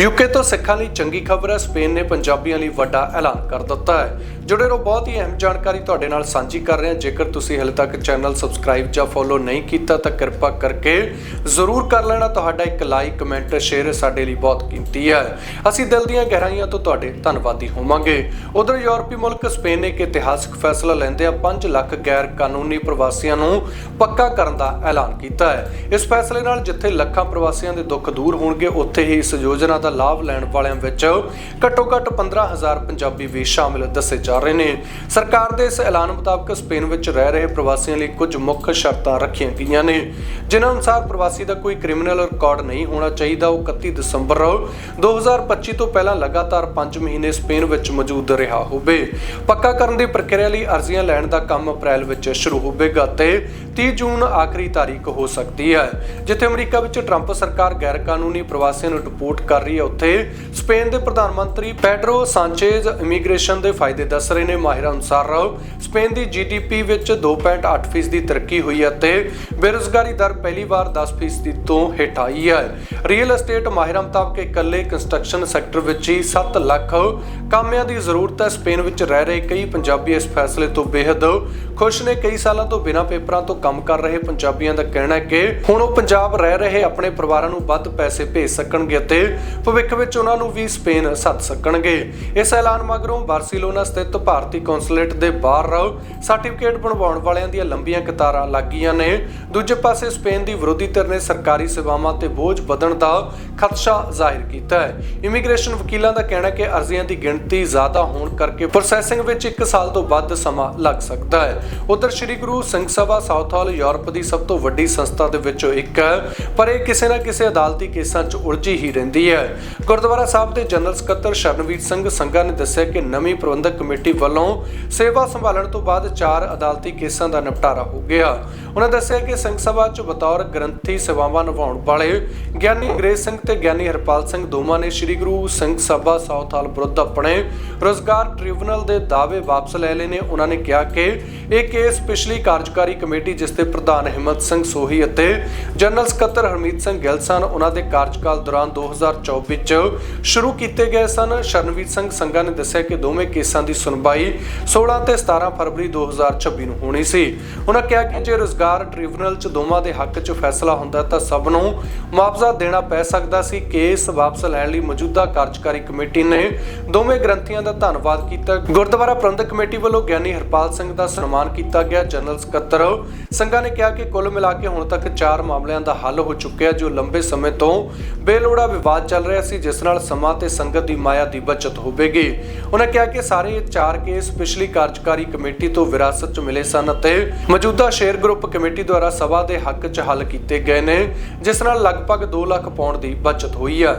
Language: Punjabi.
ਯੂਕੇ ਤੋਂ ਸਿੱਖਾਂ ਲਈ ਚੰਗੀ ਖਬਰ ਹੈ। ਸਪੇਨ ਨੇ ਪੰਜਾਬੀਆਂ ਲਈ ਵੱਡਾ ਐਲਾਨ ਕਰ ਦਿੱਤਾ ਹੈ। ਜੁੜੇ ਰਹੋ, ਬਹੁਤ ਹੀ ਅਹਿਮ ਜਾਣਕਾਰੀ ਤੁਹਾਡੇ ਨਾਲ ਸਾਂਝੀ ਕਰ ਰਹੇ ਹਾਂ। ਜੇਕਰ ਤੁਸੀਂ ਹਲੇ ਤੱਕ ਚੈਨਲ ਸਬਸਕ੍ਰਾਈਬ ਜਾਂ ਫੋਲੋ ਨਹੀਂ ਕੀਤਾ, ਤਾਂ ਕਿਰਪਾ ਕਰਕੇ ਜ਼ਰੂਰ ਕਰ ਲੈਣਾ। ਤੁਹਾਡਾ ਇੱਕ ਲਾਈਕ, ਕਮੈਂਟ, ਸ਼ੇਅਰ ਸਾਡੇ ਲਈ ਬਹੁਤ ਕੀਮਤੀ ਹੈ। ਅਸੀਂ ਦਿਲ ਦੀਆਂ ਗਹਿਰਾਈਆਂ ਤੋਂ ਤੁਹਾਡੇ ਧੰਨਵਾਦੀ ਹੋਵਾਂਗੇ। ਉਧਰ ਯੂਰਪੀ ਮੁਲਕ, ਸਪੇਨ ਨੇ ਇੱਕ ਇਤਿਹਾਸਕ ਫੈਸਲਾ ਲੈਂਦੇ ਆ 5 ਲੱਖ ਗੈਰ ਕਾਨੂੰਨੀ ਪ੍ਰਵਾਸੀਆਂ ਨੂੰ ਪੱਕਾ ਕਰਨ ਦਾ ਐਲਾਨ ਕੀਤਾ ਹੈ। ਇਸ ਫੈਸਲੇ ਨਾਲ ਜਿੱਥੇ ਲੱਖਾਂ ਪ੍ਰਵਾਸੀਆਂ ਦੇ ਦੁੱਖ ਦੂਰ ਹੋਣਗੇ, ਉੱਥੇ ਹੀ ਇਸ ਯੋਜਨਾ ਦਾ ਲਾਭ ਲੈਣ ਵਾਲਿਆਂ ਵਿੱਚ ਘੱਟੋ-ਘੱਟ 15000 ਪੰਜਾਬੀ ਵੀ ਸ਼ਾਮਿਲ ਦੱਸੇ ਜਾ ਰਹੇ ਨੇ। ਸਰਕਾਰ ਦੇ ਇਸ ਐਲਾਨ ਮੁਤਾਬਕ ਸਪੇਨ ਵਿੱਚ ਰਹਿ ਰਹੇ ਪ੍ਰਵਾਸੀਆਂ ਲਈ ਕੁਝ ਮੁੱਖ ਸ਼ਰਤਾਂ ਰੱਖੀਆਂ ਗਈਆਂ ਨੇ। ਜਿਨ੍ਹਾਂ ਅਨੁਸਾਰ ਪ੍ਰਵਾਸੀ ਦਾ ਕੋਈ ਕ੍ਰਿਮੀਨਲ ਰਿਕਾਰਡ ਨਹੀਂ ਹੋਣਾ ਚਾਹੀਦਾ, ਉਹ 31 ਦਸੰਬਰ 2025 ਤੋਂ ਪਹਿਲਾਂ ਲਗਾਤਾਰ 5 ਮਹੀਨੇ ਸਪੇਨ ਵਿੱਚ ਮੌਜੂਦ ਰਿਹਾ ਹੋਵੇ। ਪੱਕਾ ਕਰਨ ਦੀ ਪ੍ਰਕਿਰਿਆ ਲਈ ਅਰਜ਼ੀਆਂ ਲੈਣ ਦਾ ਕੰਮ ਅਪ੍ਰੈਲ ਵਿੱਚ ਸ਼ੁਰੂ ਹੋਵੇਗਾ ਤੇ 30 ਜੂਨ ਆਖਰੀ ਤਾਰੀਖ ਹੋ ਸਕਦੀ ਹੈ, ਜਿੱਥੇ ਅਮਰੀਕਾ ਵਿੱਚ ਟਰੰਪ ਸਰਕਾਰ ਗੈਰ ਕਾਨੂੰਨੀ ਪ੍ਰਵਾਸੀਆਂ ਨੂੰ ਡਿਪੋਰਟ ਕਰ ਰਹੀ ਹੈ ਉੱਥੇ। ਸਪੇਨ ਦੇ ਪ੍ਰਧਾਨ ਮੰਤਰੀ ਪੈਡਰੋ ਸਾਂਚੇਜ਼ ਇਮੀਗ੍ਰੇਸ਼ਨ ਦੇ ਫਾਇਦੇ ਦੱਸ ਰਹੇ ਨੇ। ਮਾਹਿਰਾਂ ਅਨੁਸਾਰ ਸਪੇਨ ਦੀ ਜੀਡੀਪੀ ਵਿੱਚ 2.8% ਦੀ ਤਰੱਕੀ ਹੋਈ ਹੈ ਤੇ ਬੇਰੁਜ਼ਗਾਰੀ ਦਰ ਪਹਿਲੀ ਵਾਰ 10% ਤੋਂ ਹੇਠ ਆਈ ਹੈ। ਰੀਅਲ ਅਸਟੇਟ ਮਾਹਿਰਾਂ ਮੁਤਾਬਕ ਇਕੱਲੇ ਕੰਸਟਰਕਸ਼ਨ ਸੈਕਟਰ ਵਿੱਚ ਹੀ 7 ਲੱਖ ਕਾਮਿਆਂ ਦੀ ਜ਼ਰੂਰਤ ਹੈ। ਸਪੇਨ ਵਿੱਚ ਰਹਿ ਰਹੇ ਕਈ ਪੰਜਾਬੀ ਇਸ ਫੈਸਲੇ ਤੋਂ ਬੇहद ਖੁਸ਼ ਨੇ। ਕਈ ਸਾਲਾਂ ਤੋਂ ਬਿਨਾਂ ਪੇਪਰਾਂ ਤੋਂ ਕੰਮ ਕਰ ਰਹੇ ਪੰਜਾਬੀਆਂ ਦਾ ਕਹਿਣਾ ਹੈ ਕਿ ਹੁਣ ਉਹ ਪੰਜਾਬ ਰਹਿ ਰਹੇ ਆਪਣੇ ਪਰਿਵਾਰਾਂ ਨੂੰ ਵੱਧ ਪੈਸੇ ਭੇਜ ਸਕਣਗੇ ਅਤੇ ਭਵਿੱਖ ਵਿੱਚ ਉਹਨਾਂ ਨੂੰ ਵੀ ਸਪੇਨ ਸੱਦ ਸਕਣਗੇ। ਇਸ ਐਲਾਨ ਮਗਰੋਂ ਬਾਰਸੀਲੋਨਾ ਸਥਿਤ ਭਾਰਤੀ ਕੌਂਸੂਲੇਟ ਦੇ ਬਾਹਰ ਸਰਟੀਫਿਕੇਟ ਬਣਵਾਉਣ ਵਾਲਿਆਂ ਦੀਆਂ ਲੰਬੀਆਂ ਕਤਾਰਾਂ ਲੱਗੀਆਂ ਨੇ। ਦੂਜੇ ਪਾਸੇ ਸਪੇਨ ਦੀ ਵਿਰੋਧੀ ਧਿਰ ਨੇ ਸਰਕਾਰੀ ਸੇਵਾਵਾਂ ਤੇ ਬੋਝ ਵਧਣ ਦਾ ਖਦਸ਼ਾ ਜ਼ਾਹਿਰ ਕੀਤਾ ਹੈ। ਇਮੀਗ੍ਰੇਸ਼ਨ ਵਕੀਲਾਂ ਦਾ ਕਹਿਣਾ ਹੈ ਕਿ ਅਰਜ਼ੀਆਂ ਦੀ ਗਿਣਤੀ ਜ਼ਿਆਦਾ ਹੋਣ ਕਰਕੇ ਪ੍ਰੋਸੈਸਿੰਗ ਵਿੱਚ 1 ਸਾਲ ਤੋਂ ਵੱਧ ਸਮਾਂ ਲੱਗ ਸਕਦਾ ਹੈ। ਉਧਰ ਸ੍ਰੀ Guru Singh Sabha Southall Europe ਦੀ ਸਭ ਤੋਂ ਵੱਡੀ ਸੰਸਥਾ ਦੇ ਵਿੱਚੋਂ ਇੱਕ ਹੈ, ਪਰ ਇਹ ਕਿਸੇ ਨਾ ਕਿਸੇ ਅਦਾਲਤੀ ਕੇਸਾਂ 'ਚ ਉਲਝੀ ਹੀ ਰਹਿੰਦੀ ਹੈ। ਗੁਰਦੁਆਰਾ ਸਾਹਿਬ ਦੇ ਜਨਰਲ ਸਕੱਤਰ ਸ਼ਰਨਵੀਰ ਸਿੰਘ ਸੰਘਾ ਨੇ ਦੱਸਿਆ ਕਿ ਨਵੀਂ ਪ੍ਰਬੰਧਕ ਕਮੇਟੀ ਵੱਲੋਂ ਸੇਵਾ ਸੰਭਾਲਣ ਤੋਂ ਬਾਅਦ ਚਾਰ ਅਦਾਲਤੀ ਕੇਸਾਂ ਦਾ ਨਿਪਟਾਰਾ ਹੋ ਗਿਆ। ਉਹਨਾਂ ਦੱਸਿਆ ਕਿ ਸਿੰਘ ਸਭਾ 'ਚ ਬਤੌਰ ਗ੍ਰੰਥੀ ਸੇਵਾਵਾਂ ਨਿਭਾਉਣ ਵਾਲੇ ਗਿਆਨੀ ਅੰਗਰੇਜ਼ ਸਿੰਘ ਤੇ ਗਿਆਨੀ ਹਰਪਾਲ ਸਿੰਘ ਦੋਵਾਂ ਨੇ ਸ੍ਰੀ ਗੁਰੂ ਸਿੰਘ ਸਭਾ ਸਾਊਥ ਵਿਰੁੱਧ ਆਪਣੇ ਰੋਜ਼ਗਾਰ ਟ੍ਰਿਬਿਊਨਲ ਦੇ ਦਾਅਵੇ ਵਾਪਸ ਲੈ ਲਏ ਨੇ। ਉਹਨਾਂ ਨੇ ਕਿਹਾ ਕਿ ਇਹ ਕੇਸ ਪਿਛਲੀ ਕਾਰਜਕਾਰੀ ਕਮੇਟੀ ਜਿਸ ਦੇ ਪ੍ਰਧਾਨ ਹਿੰਮਤ ਸਿੰਘ ਸੋਹੀ ਅਤੇ ਜਨਰਲ ਸਕੱਤਰ ਹਰਮੀਤ ਸਿੰਘ ਗਿੱਲ ਸਨ ਉਹਨਾਂ ਦੇ ਕਾਰਜਕਾਲ ਦੌਰਾਨ 2024 ਚ ਸ਼ੁਰੂ ਕੀਤੇ ਗਏ ਸਨ। ਸ਼ਰਨਵੀਰ ਸਿੰਘ ਸੰਘਾ ਨੇ ਦੱਸਿਆ ਕਿ ਦੋਵੇਂ ਕੇਸਾਂ ਦੀ ਸੁਣਵਾਈ 16 ਤੇ 17 ਫਰਵਰੀ 2026 ਨੂੰ ਹੋਣੀ ਸੀ। ਉਹਨਾਂ ਕਿਹਾ ਕਿ ਜੇ ਰੋਜ਼ਗਾਰ ਟ੍ਰਿਬਿਊਨਲ ਚ ਦੋਵਾਂ ਦੇ ਹੱਕ ਚ ਫੈਸਲਾ ਹੁੰਦਾ ਤਾਂ ਸਭ ਨੂੰ ਮੁਆਵਜ਼ਾ ਦੇਣਾ ਪੈ ਸਕਦਾ ਸੀ। ਕੇਸ ਵਾਪਸ ਲੈਣ ਲਈ ਮੌਜੂਦਾ ਕਾਰਜਕਾਰੀ ਕਮੇਟੀ ਨੇ ਦੋਵੇਂ ਗ੍ਰੰਥੀਆਂ ਦਾ ਧੰਨਵਾਦ ਕੀਤਾ। ਗੁਰਦੁਆਰਾ ਪ੍ਰਬੰਧਕ ਕਮੇਟੀ ਵੱਲੋਂ ਗਿਆਨੀ ਹਰਪਾਲ ਸਿੰਘ ਦਾ ਸਨਮਾਨ ਕੀਤਾ ਗਿਆ। ਜਨਰਲ ਸਕੱਤਰ ਸੰਘਾ ਨੇ ਕਿਹਾ ਕਿ ਕੁੱਲ ਮਿਲਾ ਕੇ ਹੁਣ ਤੱਕ 4 ਮਾਮਲਿਆਂ ਦਾ ਹੱਲ ਹੋ ਚੁੱਕਿਆ, ਜੋ ਲੰਬੇ ਸਮੇਂ ਤੋਂ ਬੇਲੋੜਾ ਵਿਵਾਦ ਚੱਲ ਰਿਹਾ ਸੀ, ਜਿਸ ਨਾਲ ਸਮਾਂ ਤੇ ਸੰਗਤ ਦੀ ਮਾਇਆ ਦੀ ਬਚਤ ਹੋਵੇਗੀ। ਉਹਨਾਂ ਕਿਹਾ ਕਿ ਸਾਰੇ ਚਾਰ ਕੇਸ ਪਿਛਲੀ ਕਾਰਜਕਾਰੀ ਕਮੇਟੀ ਤੋਂ ਵਿਰਾਸਤ 'ਚ ਮਿਲੇ ਸਨ ਅਤੇ ਮੌਜੂਦਾ ਸ਼ੇਅਰ ਗਰੁੱਪ ਕਮੇਟੀ ਦੁਆਰਾ ਸਭਾ ਦੇ ਹੱਕ 'ਚ ਹੱਲ ਕੀਤੇ ਗਏ ਨੇ, ਜਿਸ ਨਾਲ ਲਗਭਗ 2 ਲੱਖ ਪਾਉਂਡ ਦੀ ਬਚਤ ਹੋਈ ਹੈ